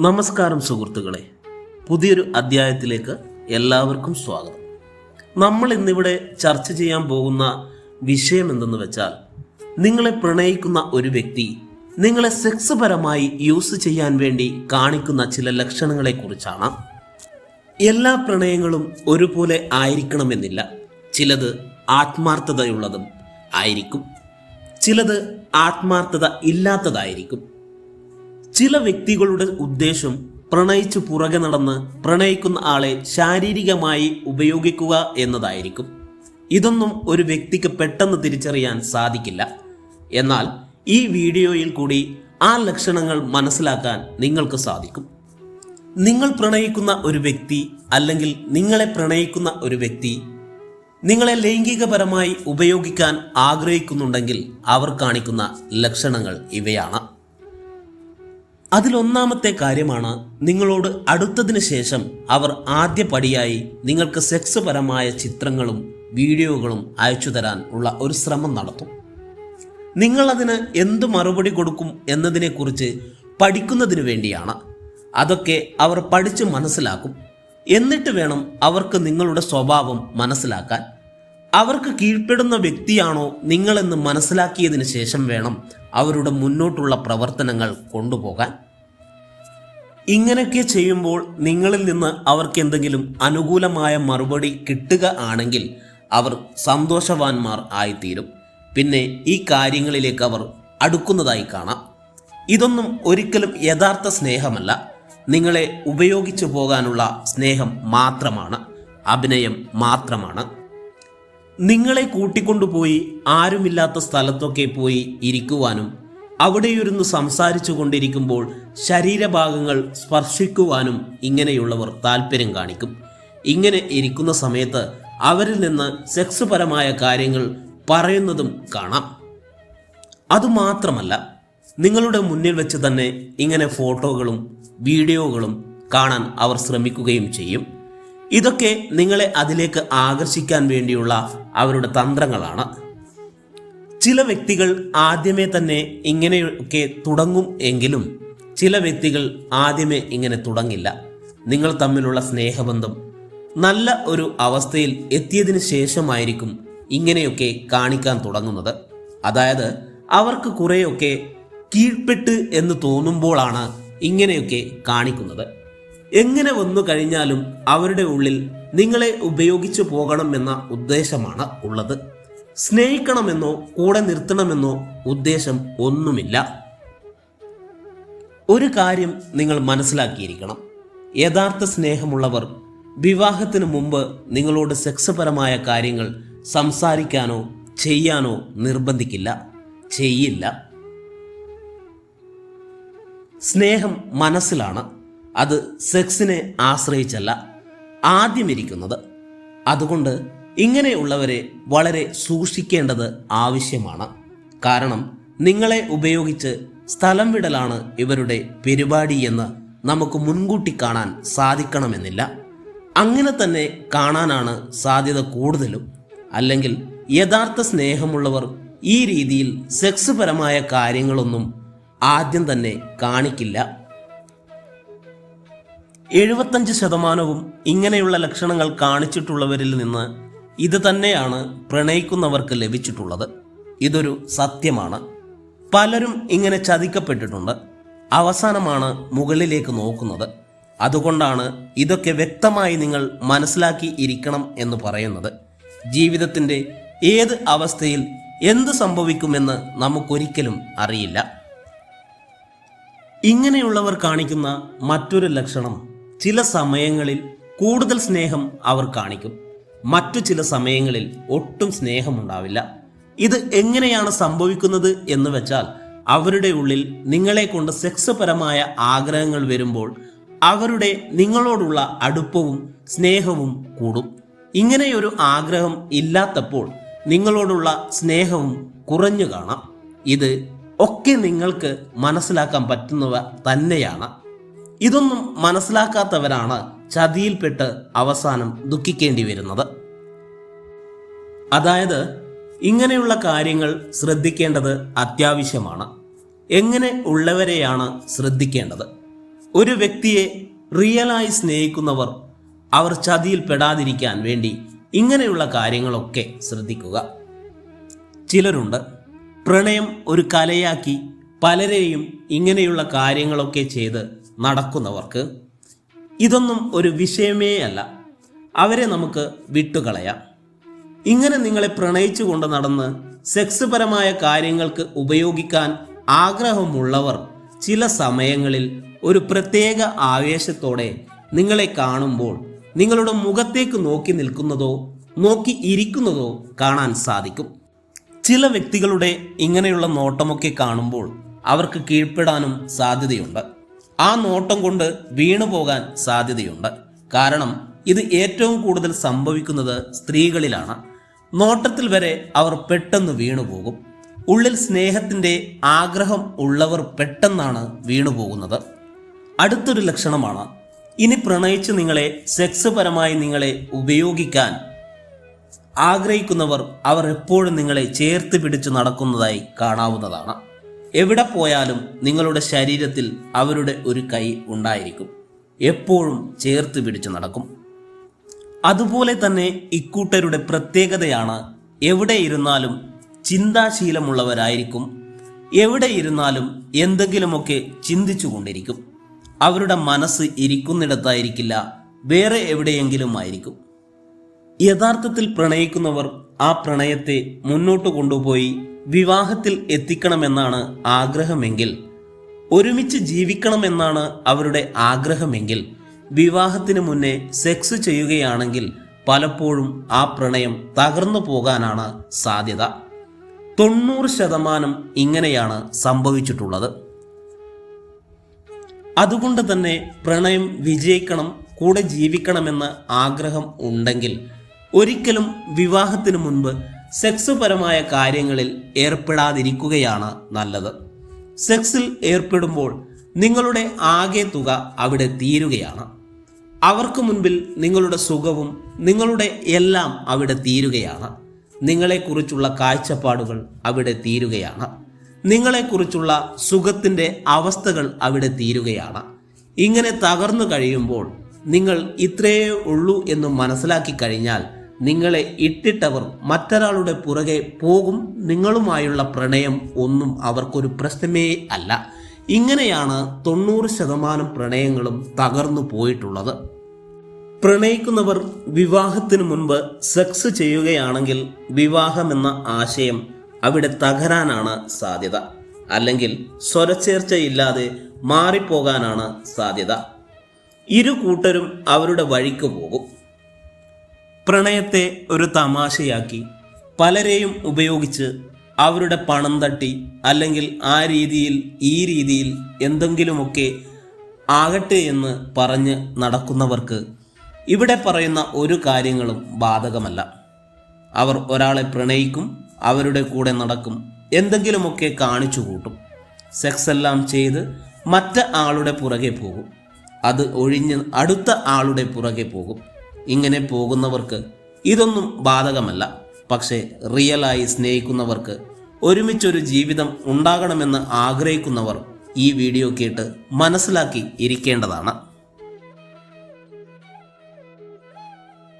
നമസ്കാരം സുഹൃത്തുക്കളെ. പുതിയൊരു അധ്യായത്തിലേക്ക് എല്ലാവർക്കും സ്വാഗതം. നമ്മൾ ഇന്നിവിടെ ചർച്ച ചെയ്യാൻ പോകുന്ന വിഷയം എന്തെന്ന് വെച്ചാൽ നിങ്ങളെ പ്രണയിക്കുന്ന ഒരു വ്യക്തി നിങ്ങളെ സെക്സ് പരമായി യൂസ് ചെയ്യാൻ വേണ്ടി കാണിക്കുന്ന ചില ലക്ഷണങ്ങളെക്കുറിച്ചാണ്. എല്ലാ പ്രണയങ്ങളും ഒരുപോലെ ആയിരിക്കണമെന്നില്ല. ചിലത് ആത്മാർത്ഥതയുള്ളതും ആയിരിക്കും. ചിലത് ആത്മാർത്ഥത ഇല്ലാത്തതായിരിക്കും. ചില വ്യക്തികളുടെ ഉദ്ദേശം പ്രണയിച്ചു പുറകെ നടന്ന് പ്രണയിക്കുന്ന ആളെ ശാരീരികമായി ഉപയോഗിക്കുക എന്നതായിരിക്കും. ഇതൊന്നും ഒരു വ്യക്തിക്ക് പെട്ടെന്ന് തിരിച്ചറിയാൻ സാധിക്കില്ല. എന്നാൽ ഈ വീഡിയോയിൽ കൂടി ആ ലക്ഷണങ്ങൾ മനസ്സിലാക്കാൻ നിങ്ങൾക്ക് സാധിക്കും. നിങ്ങൾ പ്രണയിക്കുന്ന ഒരു വ്യക്തി അല്ലെങ്കിൽ നിങ്ങളെ പ്രണയിക്കുന്ന ഒരു വ്യക്തി നിങ്ങളെ ലൈംഗികപരമായി ഉപയോഗിക്കാൻ ആഗ്രഹിക്കുന്നുണ്ടെങ്കിൽ അവർ കാണിക്കുന്ന ലക്ഷണങ്ങൾ ഇവയാണ്. അതിലൊന്നാമത്തെ കാര്യമാണ് നിങ്ങളോട് അടുത്തതിന് ശേഷം അവർ ആദ്യ പടിയായി നിങ്ങൾക്ക് സെക്സ് പരമായ ചിത്രങ്ങളും വീഡിയോകളും അയച്ചു തരാൻ ഉള്ള ഒരു ശ്രമം നടത്തും. നിങ്ങൾ അതിന് എന്ത് മറുപടി കൊടുക്കും എന്നതിനെക്കുറിച്ച് പഠിക്കുന്നതിന് വേണ്ടിയാണ്. അതൊക്കെ അവർ പഠിച്ച് മനസ്സിലാക്കും. എന്നിട്ട് വേണം അവർക്ക് നിങ്ങളുടെ സ്വഭാവം മനസ്സിലാക്കാൻ. അവർക്ക് കീഴ്പ്പെടുന്ന വ്യക്തിയാണോ നിങ്ങളെന്ന് മനസ്സിലാക്കിയതിന് ശേഷം വേണം അവരുടെ മുന്നോട്ടുള്ള പ്രവർത്തനങ്ങൾ കൊണ്ടുപോകാൻ. ഇങ്ങനെയൊക്കെ ചെയ്യുമ്പോൾ നിങ്ങളിൽ നിന്ന് അവർക്ക് എന്തെങ്കിലും അനുകൂലമായ മറുപടി കിട്ടുക ആണെങ്കിൽ അവർ സന്തോഷവാന്മാർ ആയിത്തീരും. പിന്നെ ഈ കാര്യങ്ങളിലേക്ക് അവർ അടുക്കുന്നതായി കാണാം. ഇതൊന്നും ഒരിക്കലും യഥാർത്ഥ സ്നേഹമല്ല. നിങ്ങളെ ഉപയോഗിച്ചു പോകാനുള്ള സ്നേഹം മാത്രമാണ് അഭിനയം മാത്രമാണ്. നിങ്ങളെ കൂട്ടിക്കൊണ്ടുപോയി ആരുമില്ലാത്ത സ്ഥലത്തൊക്കെ പോയി ഇരിക്കുവാനും അവിടെയിരുന്ന് സംസാരിച്ചു കൊണ്ടിരിക്കുമ്പോൾ ശരീരഭാഗങ്ങൾ സ്പർശിക്കുവാനും ഇങ്ങനെയുള്ളവർ താല്പര്യം കാണിക്കും. ഇങ്ങനെ ഇരിക്കുന്ന സമയത്ത് അവരിൽ നിന്ന് സെക്സ് പരമായ കാര്യങ്ങൾ പറയുന്നതും കാണാം. അതുമാത്രമല്ല നിങ്ങളുടെ മുന്നിൽ വെച്ച് തന്നെ ഇങ്ങനെ ഫോട്ടോകളും വീഡിയോകളും കാണാൻ അവർ ശ്രമിക്കുകയും ചെയ്യും. ഇതൊക്കെ നിങ്ങളെ അതിലേക്ക് ആകർഷിക്കാൻ വേണ്ടിയുള്ള അവരുടെ തന്ത്രങ്ങളാണ്. ചില വ്യക്തികൾ ആദ്യമേ തന്നെ ഇങ്ങനെയൊക്കെ തുടങ്ങും എങ്കിലും ചില വ്യക്തികൾ ആദ്യമേ ഇങ്ങനെ തുടങ്ങില്ല. നിങ്ങൾ തമ്മിലുള്ള സ്നേഹബന്ധം നല്ല ഒരു അവസ്ഥയിൽ എത്തിയതിനു ശേഷമായിരിക്കും ഇങ്ങനെയൊക്കെ കാണിക്കാൻ തുടങ്ങുന്നത്. അതായത് അവർക്ക് കുറേയൊക്കെ കീഴ്പ്പെട്ട് എന്ന് തോന്നുമ്പോഴാണ് ഇങ്ങനെയൊക്കെ കാണിക്കുന്നത്. എങ്ങനെ വന്നു കഴിഞ്ഞാലും അവരുടെ ഉള്ളിൽ നിങ്ങളെ ഉപയോഗിച്ചു പോകണം എന്ന ഉദ്ദേശമാണ് ഉള്ളത്. സ്നേഹിക്കണമെന്നോ കൂടെ നിർത്തണമെന്നോ ഉദ്ദേശം ഒന്നുമില്ല. ഒരു കാര്യം നിങ്ങൾ മനസ്സിലാക്കിയിരിക്കണം. യഥാർത്ഥ സ്നേഹമുള്ളവർ വിവാഹത്തിന് മുമ്പ് നിങ്ങളോട് സെക്സ്പരമായ കാര്യങ്ങൾ സംസാരിക്കാനോ ചെയ്യാനോ നിർബന്ധിക്കില്ല. ചെയ്യില്ല. സ്നേഹം മനസ്സിലാണ്. അത് സെക്സിനെ ആശ്രയിച്ചല്ല. ആദ്യം ഇരിക്കുന്നത്. അതുകൊണ്ട് ഇങ്ങനെയുള്ളവരെ വളരെ സൂക്ഷിക്കേണ്ടത് ആവശ്യമാണ്. കാരണം നിങ്ങളെ ഉപയോഗിച്ച് സ്ഥലം വിടലാണ് ഇവരുടെ പരിപാടി എന്ന് നമുക്ക് മുൻകൂട്ടി കാണാൻ സാധിക്കണമെന്നില്ല. അങ്ങനെ തന്നെ കാണാനാണ് സാധ്യത കൂടുതലും. അല്ലെങ്കിൽ യഥാർത്ഥ സ്നേഹമുള്ളവർ ഈ രീതിയിൽ സെക്സ് പരമായ കാര്യങ്ങളൊന്നും ആദ്യം തന്നെ കാണിക്കില്ല. എഴുപത്തഞ്ച് ശതമാനവും ഇങ്ങനെയുള്ള ലക്ഷണങ്ങൾ കാണിച്ചിട്ടുള്ളവരിൽ നിന്ന് ഇത് തന്നെയാണ് പ്രണയിക്കുന്നവർക്ക് ലഭിച്ചിട്ടുള്ളത്. ഇതൊരു സത്യമാണ്. പലരും ഇങ്ങനെ ചതിക്കപ്പെട്ടിട്ടുണ്ട്. അവസാനമാണ് മുകളിലേക്ക് നോക്കുന്നത്. അതുകൊണ്ടാണ് ഇതൊക്കെ വ്യക്തമായി നിങ്ങൾ മനസ്സിലാക്കി ഇരിക്കണം എന്ന് പറയുന്നത്. ജീവിതത്തിന്റെ ഏത് അവസ്ഥയിൽ എന്ത് സംഭവിക്കുമെന്ന് നമുക്കൊരിക്കലും അറിയില്ല. ഇങ്ങനെയുള്ളവർ കാണിക്കുന്ന മറ്റൊരു ലക്ഷണം ചില സമയങ്ങളിൽ കൂടുതൽ സ്നേഹം അവർ കാണിക്കും. മറ്റു ചില സമയങ്ങളിൽ ഒട്ടും സ്നേഹമുണ്ടാവില്ല. ഇത് എങ്ങനെയാണ് സംഭവിക്കുന്നത് എന്ന് വെച്ചാൽ അവരുടെ ഉള്ളിൽ നിങ്ങളെ കൊണ്ട് സെക്സ് പരമായ ആഗ്രഹങ്ങൾ വരുമ്പോൾ അവരുടെ നിങ്ങളോടുള്ള അടുപ്പവും സ്നേഹവും കൂടും. ഇങ്ങനെയൊരു ആഗ്രഹം ഇല്ലാത്തപ്പോൾ നിങ്ങളോടുള്ള സ്നേഹവും കുറഞ്ഞു കാണാം. ഇത് ഒക്കെ നിങ്ങൾക്ക് മനസ്സിലാക്കാൻ പറ്റുന്നവ തന്നെയാണ്. ഇതൊന്നും മനസ്സിലാക്കാത്തവരാണ് ചതിയിൽപ്പെട്ട് അവസാനം ദുഃഖിക്കേണ്ടി വരുന്നത് അതായത് ഇങ്ങനെയുള്ള കാര്യങ്ങൾ ശ്രദ്ധിക്കേണ്ടത് അത്യാവശ്യമാണ്. എങ്ങനെ ഉള്ളവരെയാണ് ശ്രദ്ധിക്കേണ്ടത്? ഒരു വ്യക്തിയെ റിയലായി സ്നേഹിക്കുന്നവർ അവർ ചതിയിൽ പെടാതിരിക്കാൻ വേണ്ടി ഇങ്ങനെയുള്ള കാര്യങ്ങളൊക്കെ ശ്രദ്ധിക്കുക. ചിലരുണ്ട് പ്രണയം ഒരു കലയാക്കി പലരെയും ഇങ്ങനെയുള്ള കാര്യങ്ങളൊക്കെ ചെയ്ത് നടക്കുന്നവർക്ക് ഇതൊന്നും ഒരു വിഷയമേ അല്ല. അവരെ നമുക്ക് വിട്ടുകളയാം. ഇങ്ങനെ നിങ്ങളെ പ്രണയിച്ചു കൊണ്ട് നടന്ന് സെക്സ് പരമായ കാര്യങ്ങൾക്ക് ഉപയോഗിക്കാൻ ആഗ്രഹമുള്ളവർ ചില സമയങ്ങളിൽ ഒരു പ്രത്യേക ആവേശത്തോടെ നിങ്ങളെ കാണുമ്പോൾ നിങ്ങളുടെ മുഖത്തേക്ക് നോക്കി നിൽക്കുന്നതോ നോക്കി ഇരിക്കുന്നതോ കാണാൻ സാധിക്കും. ചില വ്യക്തികളുടെ ഇങ്ങനെയുള്ള നോട്ടമൊക്കെ കാണുമ്പോൾ അവർക്ക് കീഴ്പ്പെടാനും സാധ്യതയുണ്ട്. ആ നോട്ടം കൊണ്ട് വീണു പോകാൻ സാധ്യതയുണ്ട്. കാരണം ഇത് ഏറ്റവും കൂടുതൽ സംഭവിക്കുന്നത് സ്ത്രീകളിലാണ്. നോട്ടത്തിൽ വരെ അവർ പെട്ടെന്ന് വീണുപോകും ഉള്ളിൽ സ്നേഹത്തിന്റെ ആഗ്രഹം ഉള്ളവർ പെട്ടെന്നാണ് വീണുപോകുന്നത് അടുത്തൊരു ലക്ഷണമാണ് ഇനി പ്രണയിച്ച് നിങ്ങളെ സെക്സ് പരമായി നിങ്ങളെ ഉപയോഗിക്കാൻ ആഗ്രഹിക്കുന്നവർ അവർ എപ്പോഴും നിങ്ങളെ ചേർത്ത് പിടിച്ചു നടക്കുന്നതായി കാണാവുന്നതാണ്. എവിടെ പോയാലും നിങ്ങളുടെ ശരീരത്തിൽ അവരുടെ ഒരു കൈ ഉണ്ടായിരിക്കും. എപ്പോഴും ചേർത്ത് പിടിച്ചു നടക്കും. അതുപോലെ തന്നെ ഇക്കൂട്ടരുടെ പ്രത്യേകതയാണ് എവിടെ ഇരുന്നാലും ചിന്താശീലമുള്ളവരായിരിക്കും. എവിടെ ഇരുന്നാലും എന്തെങ്കിലുമൊക്കെ ചിന്തിച്ചു കൊണ്ടിരിക്കും. അവരുടെ മനസ്സ് ഇരിക്കുന്നിടത്തായിരിക്കില്ല വേറെ എവിടെയെങ്കിലും ആയിരിക്കും. യഥാർത്ഥത്തിൽ പ്രണയിക്കുന്നവർ ആ പ്രണയത്തെ മുന്നോട്ട് കൊണ്ടുപോയി വിവാഹത്തിൽ എത്തിക്കണമെന്നാണ് ആഗ്രഹമെങ്കിൽ ഒരുമിച്ച് ജീവിക്കണമെന്നാണ് അവരുടെ ആഗ്രഹമെങ്കിൽ വിവാഹത്തിന് മുന്നേ സെക്സ് ചെയ്യുകയാണെങ്കിൽ പലപ്പോഴും ആ പ്രണയം തകർന്നു പോകാനാണ് സാധ്യത. തൊണ്ണൂറ് ശതമാനം ഇങ്ങനെയാണ് സംഭവിച്ചിട്ടുള്ളത്. അതുകൊണ്ട് തന്നെ പ്രണയം വിജയിക്കണം കൂടെ ജീവിക്കണമെന്ന ആഗ്രഹം ഉണ്ടെങ്കിൽ ഒരിക്കലും വിവാഹത്തിന് മുൻപ് സെക്സ് പരമായ കാര്യങ്ങളിൽ ഏർപ്പെടാതിരിക്കുകയാണ് നല്ലത്. സെക്സിൽ ഏർപ്പെടുമ്പോൾ നിങ്ങളുടെ ആകെ തുക അവിടെ തീരുകയാണ്. അവർക്ക് മുൻപിൽ നിങ്ങളുടെ സുഖവും നിങ്ങളുടെ എല്ലാം അവിടെ തീരുകയാണ്. നിങ്ങളെക്കുറിച്ചുള്ള കാഴ്ചപ്പാടുകൾ അവിടെ തീരുകയാണ്. നിങ്ങളെക്കുറിച്ചുള്ള സുഖത്തിന്റെ അവസ്ഥകൾ അവിടെ തീരുകയാണ്. ഇങ്ങനെ തകർന്നു കഴിയുമ്പോൾ നിങ്ങൾ ഇത്രയേ ഉള്ളൂ എന്ന് മനസ്സിലാക്കി കഴിഞ്ഞാൽ നിങ്ങളെ ഇട്ടിട്ടവർ മറ്റൊരാളുടെ പുറകെ പോകും. നിങ്ങളുമായുള്ള പ്രണയം ഒന്നും അവർക്കൊരു പ്രശ്നമേ അല്ല. ഇങ്ങനെയാണ് തൊണ്ണൂറ് ശതമാനം പ്രണയങ്ങളും തകർന്നു പോയിട്ടുള്ളത്. പ്രണയിക്കുന്നവർ വിവാഹത്തിന് മുൻപ് സെക്സ് ചെയ്യുകയാണെങ്കിൽ വിവാഹമെന്ന ആശയം അവിടെ തകരാനാണ് സാധ്യത. അല്ലെങ്കിൽ സ്വരച്ചേർച്ചയില്ലാതെ മാറിപ്പോകാനാണ് സാധ്യത. ഇരു കൂട്ടരും അവരുടെ വഴിക്ക് പോകും. പ്രണയത്തെ ഒരു തമാശയാക്കി. പലരെയും ഉപയോഗിച്ച് അവരുടെ പണം തട്ടി അല്ലെങ്കിൽ ആ രീതിയിൽ ഈ രീതിയിൽ എന്തെങ്കിലുമൊക്കെ ആകട്ടെ എന്ന് പറഞ്ഞ് നടക്കുന്നവർക്ക് ഇവിടെ പറയുന്ന ഒരു കാര്യങ്ങളും ബാധകമല്ല. അവർ ഒരാളെ പ്രണയിക്കും അവരുടെ കൂടെ നടക്കും എന്തെങ്കിലുമൊക്കെ കാണിച്ചു കൂട്ടും. സെക്സ് എല്ലാം ചെയ്ത് മറ്റ ആളുടെ പുറകെ പോകും. അത് ഒഴിഞ്ഞ് അടുത്ത ആളുടെ പുറകെ പോകും. ഇങ്ങനെ പോകുന്നവർക്ക് ഇതൊന്നും ബാധകമല്ല. പക്ഷേ റിയലായി സ്നേഹിക്കുന്നവർക്ക് ഒരുമിച്ചൊരു ജീവിതം ഉണ്ടാകണമെന്ന് ആഗ്രഹിക്കുന്നവർ ഈ വീഡിയോ കേട്ട് മനസ്സിലാക്കി ഇരിക്കേണ്ടതാണ്.